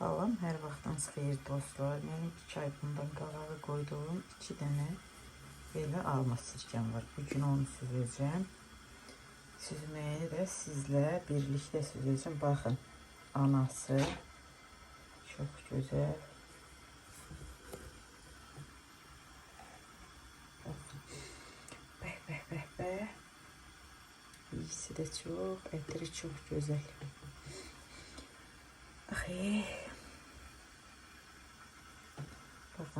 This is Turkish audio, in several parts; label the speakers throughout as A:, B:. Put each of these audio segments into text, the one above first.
A: Halam hər vaxtınız xeyir dostlar. Mən iki çay bundan qalağı qoyduğum iki dənə belə alma sirkəm var. Bu gün onu süzəcəm. Süzməyi də sizlə birlikdə süzəcəm. Baxın, anası çox gözəl. Bəh, bəh, bəh, bəh. İyisi də çox, ətri çox gözəl. Axı.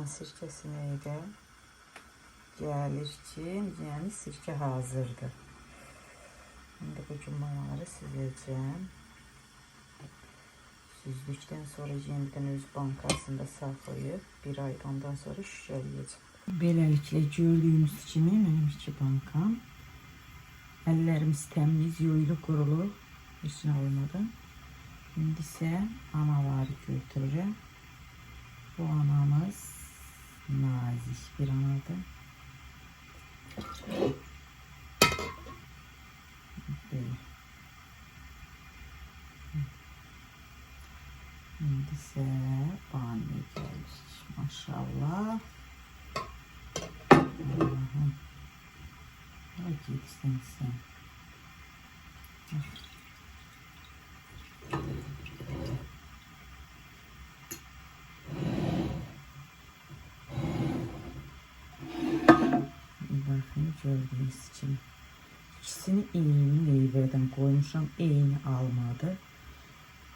A: Baxın sirkəsini də gəlir ki, yəni sirkə hazırdır. İndi bu gün mamaları süzəcəm. Süzdükdən sonra yenidən öz bankasında saxlayıb bir ay ondan sonra şüşələyəcəm. Beləliklə gördüyünüz kimi mənim iki bankam. Əllərimiz təmiz, yuyulu, qurulu, heç nə olmadı. İndi isə anaları götürürəm. Bu anamız nazik bir anadır. Böyle. İndi isə banyo gəlir. Maşallah. Allah'ım. Ay gitsin sen. Bakın gördüğünüz için. İkisini eyni meyvədən qoymuşam. Eyni almadı.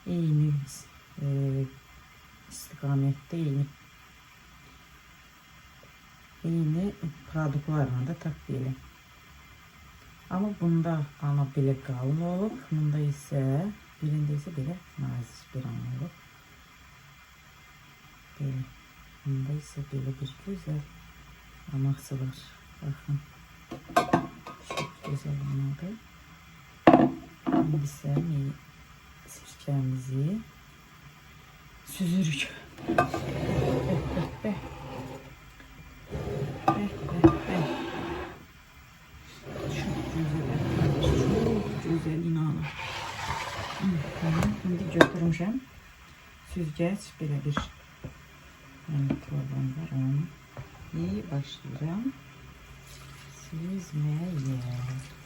A: Eyni e, istiqamətdə eyni eyni produktlarla da tak belə. Amma bunda ana belə qalın olub, bunda isə birində isə belə nazik bir ana olub. Belə. Bunda isə belə bir gözəl anası var. Baxın. Çox gözəl anadır. İndi isə mey- sirkəmizi süzürük. Bəh, bəh, bəh. Bəh, bəh, bəh. Çok güzel. Çok güzel inanın. Şimdi götürmüşəm. Süzgeç belə bir yəni torban var onu. İyi Excuse me, yeah.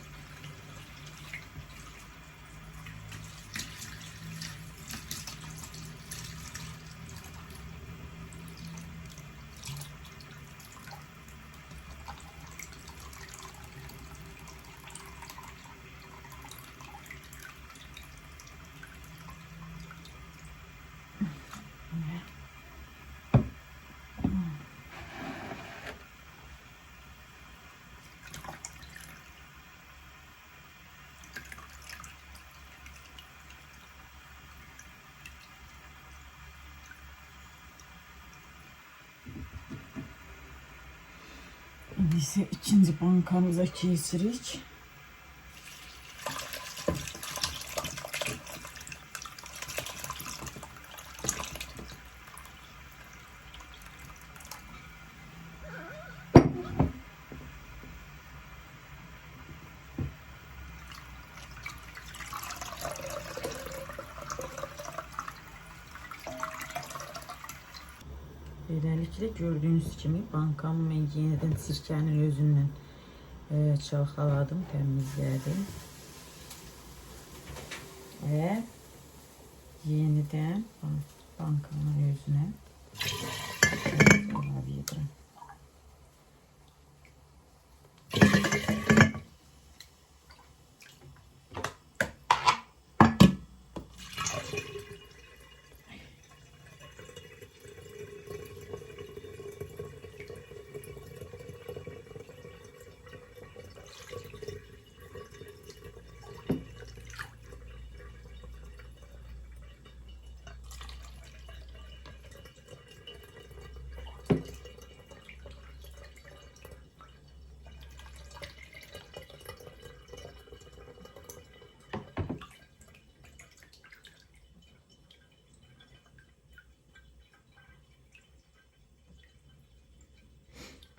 A: İsə ikinci bankamıza keçirik. Beləliklə gördüyünüz kimi bankamı mən yenidən sirkənin özündən e, çalxaladım, təmizlədim. Və yenidən ban- bankamın özünə əlavə.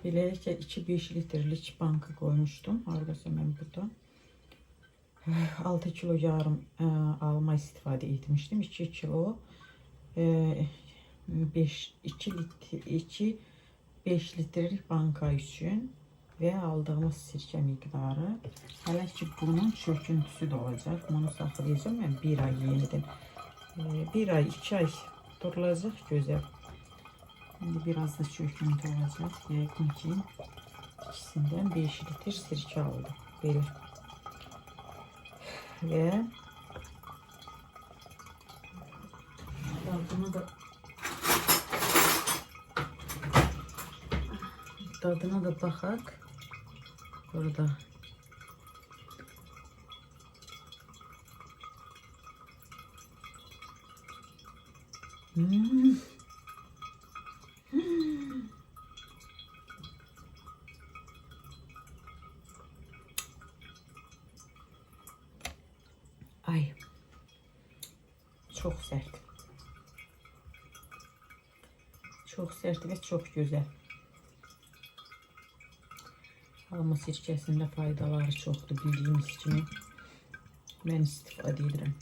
A: Beləliklə 2-5 litrlik banka qoymuşdum. Hardasa mən burada 6 kilo yarım ə, alma istifadə etmişdim. 2 kilo 5 2 litre 2 5 litrelik banka üçün ve aldığımız sirke miktarı. Hələ ki bunun çöküntüsü də olacaq. Bunu saxlayacağım mən bir ay yenidən. Ee, bir ay, iki ay durulacaq gözəl. Şimdi biraz da çöküntü olacaq. Yəqin ki ikisindən 5 litr sirke aldım. Belə. Ve tadına da tadına da baxaq. Burada Hmm. Ay. Çok sert. Çok sert ve çok güzel. Alma sirkəsində faydaları çoxdur bildiyimiz kimi. Mən istifadə edirəm.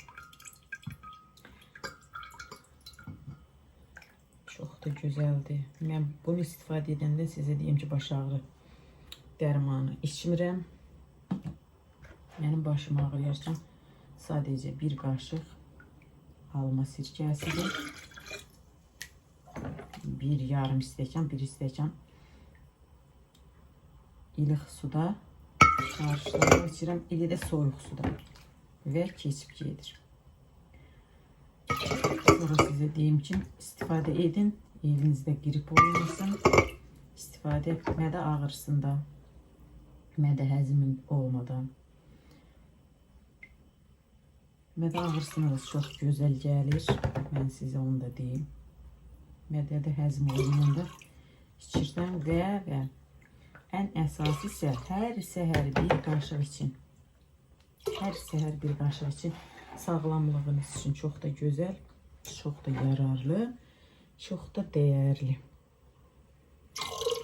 A: Çox da gözəldir. Mən bunu istifadə edəndə sizə deyim ki, baş ağrı dərmanı içmirəm. Mənim başım ağrıyarkən sadəcə bir qaşıq alma sirkəsidir. Bir yarım stəkan, bir stəkan ilıq suda qarışdırıb içirəm. İli də soyuq suda və keçib gedir. Sonra sizə deyim ki, istifadə edin. Evinizdə qrip olmasın. İstifadə etmədə ağrısında, mədə həzmin olmadan. Mədə ağrısınız çox gözəl gəlir. Mən sizə onu da deyim. Mədədə həzm olmayanda içirsən və və ən əsası isə hər səhər bir qaşıq için. Hər səhər bir qaşıq için sağlamlığınız üçün çox da gözəl, çox da yararlı, çox da dəyərli.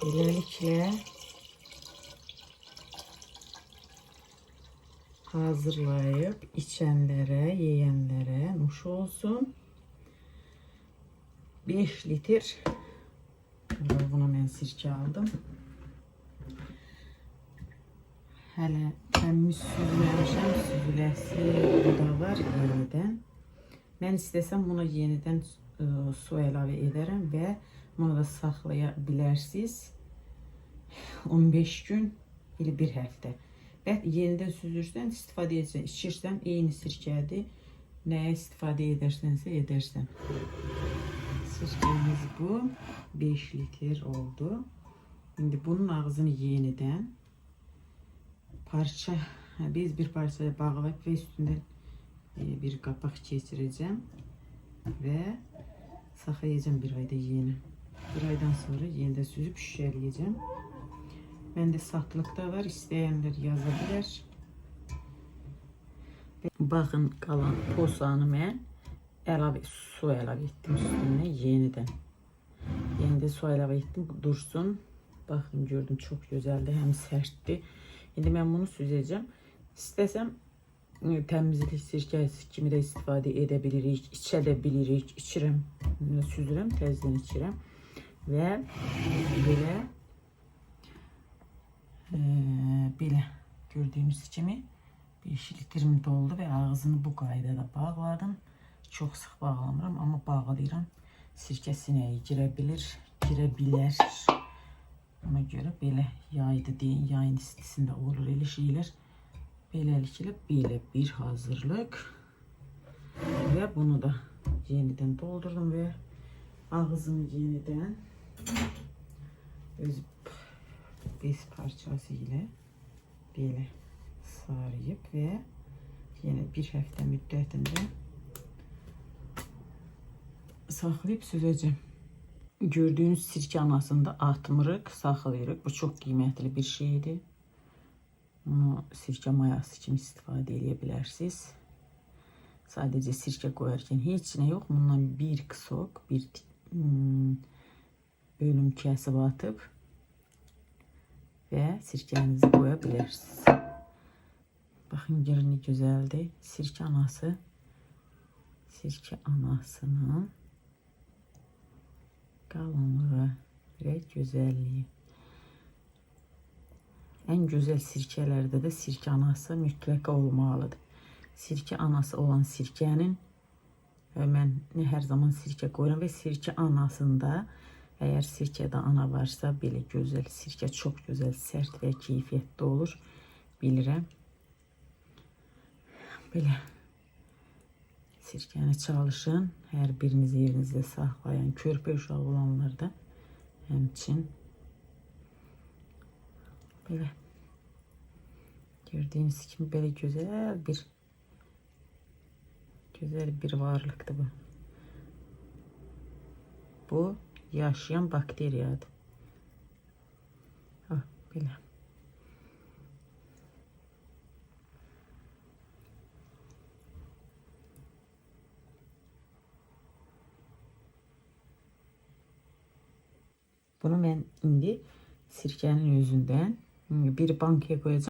A: Beləliklə hazırlayıb içənlərə, yeyənlərə nuş olsun. 5 litr buna mən sirkə aldım. Hələ təmiz süzüləmişəm, süzüləsi da var yenidən. Mən istəsəm buna yenidən ə, su əlavə edərəm və bunu da saxlaya bilərsiniz. 15 gün ili bir həftə. Və yenidən süzürsən, istifadə edəcəksən, içirsən, eyni sirkədir. Nəyə istifadə edərsənsə edərsən. Sirkəmiz bu 5 litr oldu. İndi bunun ağzını yenidən parça bez bir parçaya bağlayıp ve üstünden bir kapak geçireceğim ve saklayacağım bir ayda yeni. Bir aydan sonra yeniden süzüp şişeleyeceğim. Ben de satılıkta var. isteyenler yazabilir. Bakın kalan posanı ben əlavə su əlavə etdim üstüne yeniden. Yeniden su əlavə ettim dursun. Bakın gördüm çok güzeldi hem sertti. Şimdi ben bunu süzeceğim. İstesem e, təmizlik sirkəsi kimi də istifadə edə bilirik, içə də bilirik, içirəm, süzürəm, təzədən içirəm e, belə gördüyünüz kimi 5 litrim doldu və ağzını bu qaydada bağladım. Çox sıx bağlamıram, amma bağlayıram. Sirkə sinəyə girə bilir, girə bilər. Ona göre belə yaydı deyin, yayın istisində olur elə şeylər. Beləliklə belə bir hazırlık. Ve bunu da yeniden doldurdum ve ağzını yeniden öz bez parçası ile belə sarıyıp ve yine bir həftə müddətində saxlayıb süzəcəm. Gördüğünüz sirke anasında atmırıq, saxlayırıq. Bu çok kıymetli bir şeydir. Bunu sirke mayası için istifadə edə bilərsiniz. Sadəcə sirke koyarken heç nə yox. Bundan bir kısok, bir hmm, bölüm kəsib atıb ve sirkenizi koyabilirsiniz. Bakın görünü güzeldi. Sirke anası sirke anasının kalınlığı ve güzelliği. En güzel sirkelerde de sirke anası mütləq olmalıdır. Sirke anası olan sirkenin mən hər zaman sirke koyuram ve sirke anasında eğer sirkede ana varsa belə güzel sirke çok güzel sert ve keyfiyetli olur bilirəm. Belə sirkəni çalışın. Hər biriniz yerinizdə saxlayın. Körpə uşağı olanlar da həmçin belə gördüğünüz kimi belə gözəl bir güzel bir varlıktı bu. Bu yaşayan bakteriyadır. Ah, belə. Bunu ben indi sirkenin yüzünden bir bankaya koyacağım.